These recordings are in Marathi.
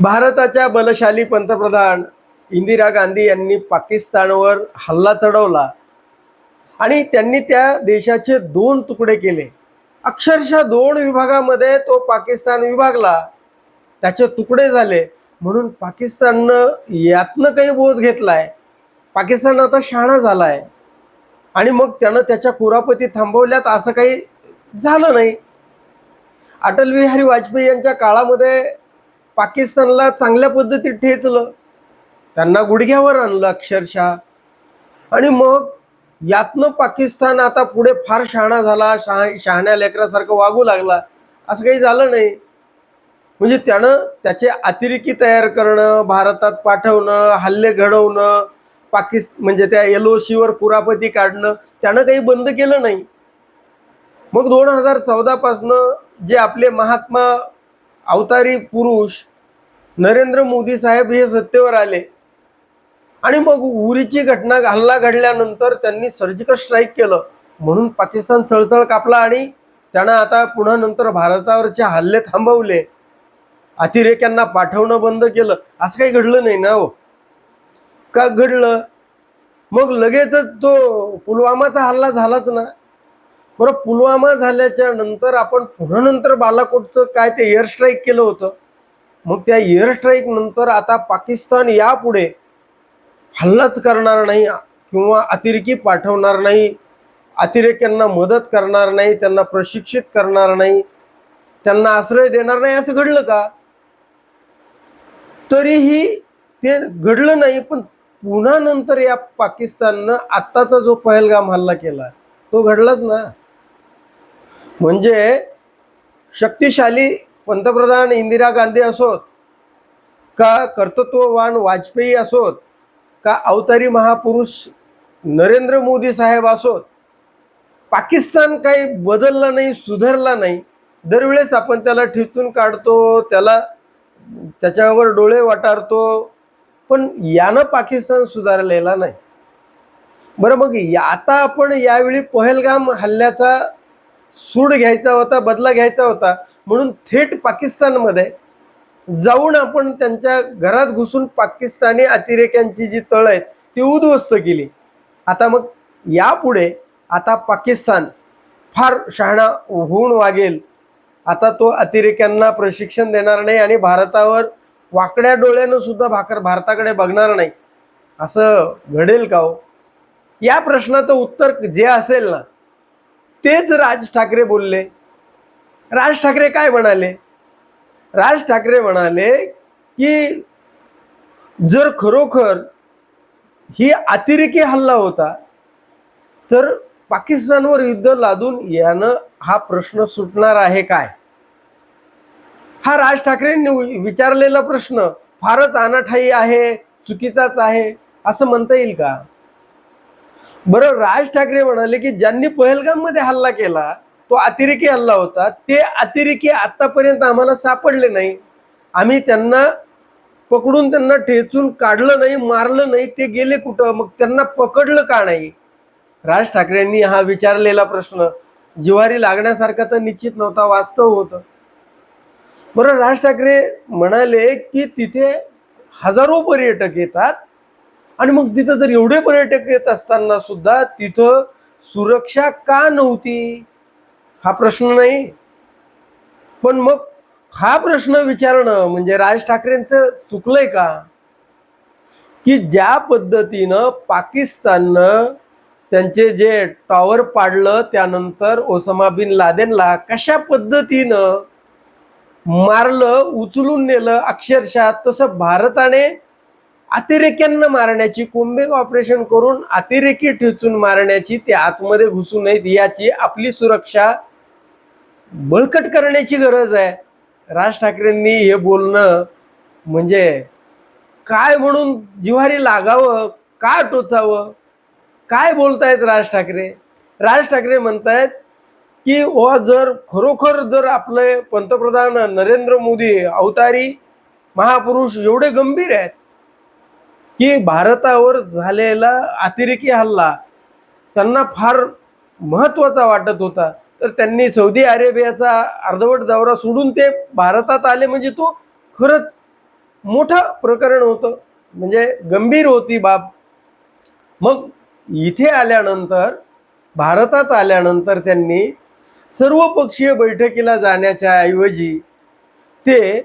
भारताच्या बलशाली पंतप्रधान इंदिरा गांधी यांनी पाकिस्तानवर हल्ला चढवला आणि त्यांनी त्या देशाचे दोन तुकडे केले. अक्षरशः दोन विभागामध्ये तो पाकिस्तान विभागला. त्याचे तुकडे झाले. म्हणून पाकिस्ताननं यातनं काही बोध घेतलाय. पाकिस्तान आता शहाणा झालाय. आणि मग त्यानं त्याच्या कुरापती थांबवल्यात असं काही झालं नाही. अटल बिहारी वाजपेयी यांच्या काळामध्ये पाकिस्तानला चांगल्या पद्धतीत ठेचलं. त्यांना गुडघ्यावर आणलं अक्षरशः. आणि मग यातनं पाकिस्तान आता पुढे फार शहाणा झाला शहा शहाण्या लेकरासारखं वागू लागला. असं काही झालं नाही. म्हणजे त्यानं त्याचे अतिरेकी तयार करणं भारतात पाठवणं हल्ले घडवणं पाकिस् म्हणजे त्या एल ओ सीवर कुरापती काढणं त्यानं काही बंद केलं नाही. मग दोन हजार चौदापासनं जे आपले महात्मा अवतारी पुरुष नरेंद्र मोदी साहेब हे सत्तेवर आले. आणि मग उरीची घटना हल्ला घडल्यानंतर त्यांनी सर्जिकल स्ट्राईक केलं. म्हणून पाकिस्तान चळचळ कापला आणि त्यानं आता पुन्हा नंतर भारतावरचे हल्ले थांबवले. अतिरेक्यांना पाठवणं बंद केलं. असं काही घडलं नाही ना हो? का घडलं? मग लगेचच तो पुलवामाचा हल्ला झालाच ना. बरं पुलवामा झाल्याच्यानंतर आपण पुन्हा नंतर बालाकोटचं काय ते एअर स्ट्राईक केलं होतं. मग त्या एअर स्ट्राईक नंतर आता पाकिस्तान यापुढे हल्लाच करणार नाही किंवा अतिरेकी पाठवणार नाही अतिरेक्यांना मदत करणार नाही त्यांना प्रशिक्षित करणार नाही त्यांना आश्रय देणार नाही असं घडलं का? तरीही ते घडलं नाही पण पुन्हा नंतर या पाकिस्ताननं आत्ताचा जो पहलगाम हल्ला केला तो घडलाच ना. म्हणजे शक्तिशाली पंतप्रधान इंदिरा गांधी असोत का कर्तृत्ववान वाजपेयी असोत का अवतारी महापुरुष नरेंद्र मोदी साहेब असोत पाकिस्तान काही बदलला नाही सुधारला नाही दरवेळेस आपण त्याला ठेचून काढतो त्याला त्याच्यावर डोळे वाटारतो पण यानं पाकिस्तान सुधारलेला नाही. बरं मग या आता आपण यावेळी पहलगाम हल्ल्याचा सूड घ्यायचा होता बदला घ्यायचा होता. म्हणून थेट पाकिस्तानमध्ये जाऊन आपण त्यांच्या घरात घुसून पाकिस्तानी अतिरेक्यांची जी तळ आहेत ती उद्ध्वस्त केली. आता मग यापुढे आता पाकिस्तान फार शहाणा होऊन वागेल. आता तो अतिरेक्यांना प्रशिक्षण देणार नाही आणि भारतावर वाकड्या डोळ्यानं सुद्धा भाकर भारताकडे बघणार नाही. असं घडेल का हो? या प्रश्नाचं उत्तर जे असेल ना तेच राज ठाकरे बोलले. राज ठाकरे काय म्हणाले? राज ठाकरे म्हणाले की जर खरोखर ही अतिरेकी हल्ला होता तर पाकिस्तानवर युद्ध लादून यानं हा प्रश्न सुटणार आहे काय? हा राज ठाकरेंनी विचारलेला प्रश्न फारच अनाठाई आहे चुकीचाच आहे असं म्हणता येईल का? बरं राज ठाकरे म्हणाले की ज्यांनी पहलगाममध्ये हल्ला केला तो अतिरेकी हल्ला होता. ते अतिरेकी आतापर्यंत आम्हाला सापडले नाही. आम्ही त्यांना पकडून त्यांना ठेचून काढलं नाही मारलं नाही ते गेले कुठं? मग त्यांना पकडलं का नाही? राज ठाकरेंनी हा विचारलेला प्रश्न जिवारी लागण्यासारखा तर निश्चित नव्हता वास्तव होतं. बरं राज ठाकरे म्हणाले की तिथे हजारो पर्यटक येतात आणि मग तिथं जर एवढे पर्यटक येत असताना सुद्धा तिथं सुरक्षा का नव्हती? हा प्रश्न नाही. पण मग हा प्रश्न विचारणं म्हणजे राज ठाकरेंचं चुकलंय का? की ज्या पद्धतीनं पाकिस्ताननं त्यांचे जे टॉवर पाडलं त्यानंतर ओसामा बिन लादेनला कशा पद्धतीनं मारलं उचलून नेलं अक्षरशः तसं भारताने अतिरेक्यांना मारण्याची कुंभेक ऑपरेशन करून अतिरेकी ठेचून मारण्याची ते आतमध्ये घुसू नयेत याची आपली सुरक्षा बळकट करण्याची गरज आहे. राज ठाकरेंनी हे बोलणं म्हणजे काय म्हणून जिव्हारी लागावं का टोचावं काय बोलतायत राज ठाकरे? राज ठाकरे म्हणतायत की व जर खरोखर जर आपले पंतप्रधान नरेंद्र मोदी अवतारी महापुरुष एवढे गंभीर आहेत की भारतावर झालेला अतिरेकी हल्ला त्यांना फार महत्त्वाचा वाटत होता. तर त्यांनी सौदी अरेबियाचा अर्धवट दौरा सोडून ते भारतात आले म्हणजे तो खरंच मोठं प्रकरण होतं. म्हणजे गंभीर होती बाब. मग इथे आल्यानंतर भारतात आल्यानंतर त्यांनी सर्वपक्षीय बैठकीला जाण्याच्या ऐवजी ते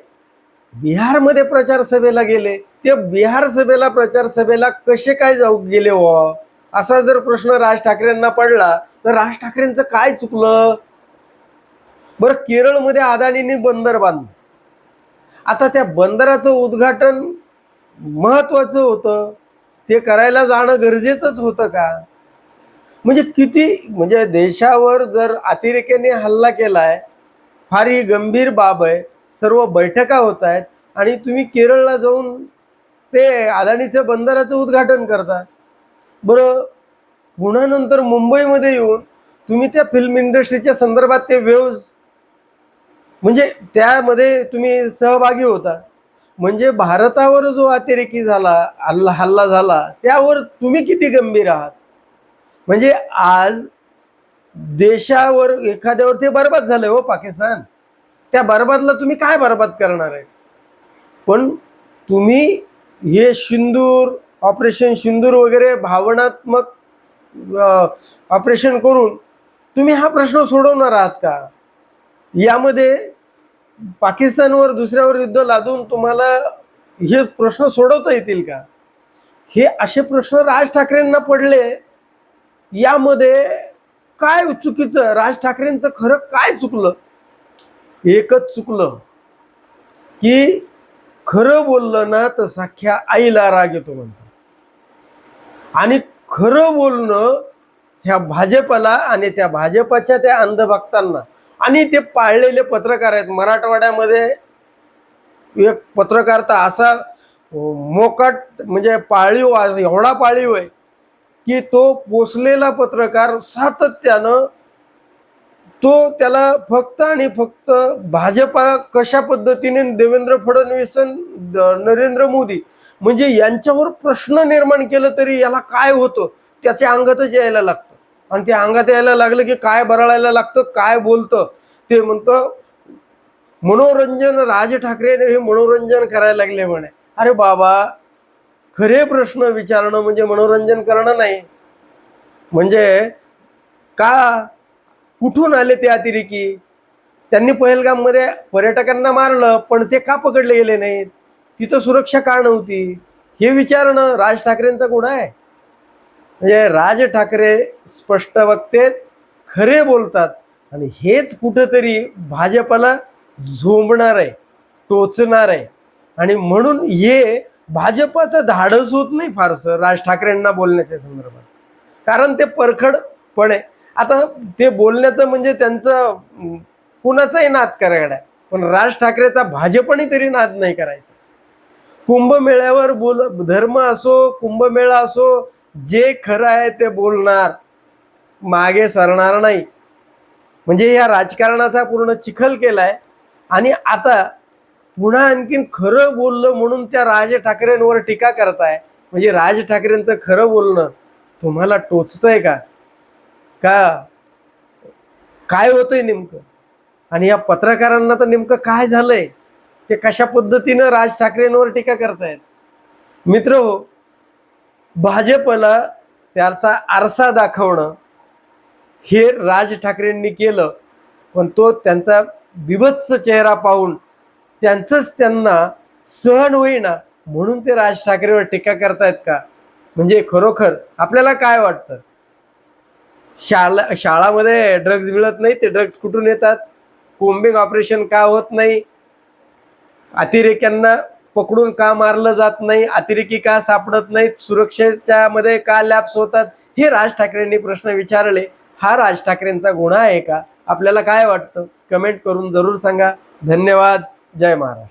बिहारमध्ये प्रचार सभेला गेले ते बिहार सभेला प्रचार सभेला कसे काय जाऊ गेले व असा जर प्रश्न राज ठाकरेंना पडला तर राज ठाकरेंचं काय चुकलं? बरं केरळमध्ये अदानींनी बंदर बांधलं. आता त्या बंदराचं उद्घाटन महत्वाचं होतं. ते करायला जाणं गरजेचंच होतं का? म्हणजे किती म्हणजे देशावर जर अतिरेक्याने हल्ला केलाय फार ही गंभीर बाब आहे. सर्व बैठका होत आहेत आणि तुम्ही केरळला जाऊन ते अदानीचं बंदराचं उद्घाटन करता. बरं पुन्हा नंतर मुंबईमध्ये येऊन तुम्ही त्या फिल्म इंडस्ट्रीच्या संदर्भात ते वेव्ज म्हणजे त्यामध्ये तुम्ही सहभागी होता. म्हणजे भारतावर जो अतिरेकी झाला हल्ला हल्ला झाला त्यावर तुम्ही किती गंभीर आहात? म्हणजे आज देशावर एखाद्यावर ते बरबाद झालंय हो पाकिस्तान. त्या बरबादला तुम्ही काय बरबाद करणार आहे? पण तुम्ही हे सिंदूर ऑपरेशन सिंदूर वगैरे भावनात्मक ऑपरेशन करून तुम्ही हा प्रश्न सोडवणार आहात का? यामध्ये पाकिस्तानवर दुसऱ्यावर युद्ध लादून तुम्हाला हे प्रश्न सोडवता येतील का? हे असे प्रश्न राज ठाकरेंना पडले यामध्ये काय चुकीचं? राज ठाकरेंचं खरं काय चुकलं? एकच चुकलं की खरं बोललं ना तर साख्या आईला राग येतो म्हणतो. आणि खरं बोलणं ह्या भाजपला आणि त्या भाजपाच्या त्या अंधभक्तांना आणि ते पाळलेले पत्रकार आहेत. मराठवाड्यामध्ये एक पत्रकार तर असा मोकाट म्हणजे पाळीव एवढा पाळीव आहे की तो पोचलेला पत्रकार सातत्यानं तो त्याला फक्त आणि फक्त भाजपा कशा पद्धतीने देवेंद्र फडणवीस नरेंद्र मोदी म्हणजे यांच्यावर प्रश्न निर्माण केलं तरी याला काय होतं? त्याच्या अंगातच यायला लागतं. आणि त्या अंगात यायला लागलं की काय बराळायला लागतं काय बोलतं? ते म्हणतं मनोरंजन राज ठाकरे हे मनोरंजन करायला लागले म्हणे. अरे बाबा खरे प्रश्न विचारणं म्हणजे मनोरंजन करणं नाही. म्हणजे का कुठून आले ते अतिरेकी? त्यांनी पहलगाममध्ये पर्यटकांना मारलं पण ते का पकडले गेले नाहीत? तिथं सुरक्षा का नव्हती? हे विचारणं राज ठाकरेंचा गुन्हा आहे. म्हणजे राज ठाकरे स्पष्ट वक्ते खरे बोलतात आणि हेच कुठंतरी भाजपला झोंबणार आहे टोचणार आहे. आणि म्हणून हे भाजपाचं धाडस होत नाही फारसं राज ठाकरेंना बोलण्याच्या संदर्भात. कारण ते परखडपणे आता ते बोलण्याचं म्हणजे त्यांचं कुणाचाही नाद करायला आहे पण राज ठाकरेचा भाजपने तरी नाद नाही करायचा. कुंभमेळ्यावर बोल धर्म असो कुंभमेळा असो जे खरं आहे ते बोलणार. मागे सरणार नाही. म्हणजे या राजकारणाचा पूर्ण चिखल केलाय. आणि आता पुन्हा आणखीन खरं बोललं म्हणून त्या राज ठाकरेंवर टीका करताय. म्हणजे राज ठाकरेंचं खरं बोलणं तुम्हाला टोचतंय का? का? काय होतंय नेमकं? आणि या पत्रकारांना तर नेमकं काय झालंय? ते कशा पद्धतीनं राज ठाकरेंवर टीका करतायत? मित्र हो भाजपला त्याचा आरसा दाखवणं हे राज ठाकरेंनी केलं पण तो त्यांचा बिभत्स चेहरा पाहून त्यांचंच त्यांना सहन होईना म्हणून ते राज ठाकरेवर टीका करतायत का? म्हणजे खरोखर आपल्याला काय वाटतं? शाळा शाळामध्ये ड्रग्ज मिळत नाही ते ड्रग्ज कुठून येतात? कोम्बिंग ऑपरेशन का होत नाही? अतिरेक्यांना पकडून का मारलं जात नाही? अतिरेकी का सापडत नाहीत? सुरक्षेच्या मध्ये का लॅप्स होतात? हे राज ठाकरेंनी प्रश्न विचारले. हा राज ठाकरेंचा गुन्हा आहे का? आपल्याला काय वाटतं? कमेंट करून जरूर सांगा. धन्यवाद. जय महाराष्ट्र.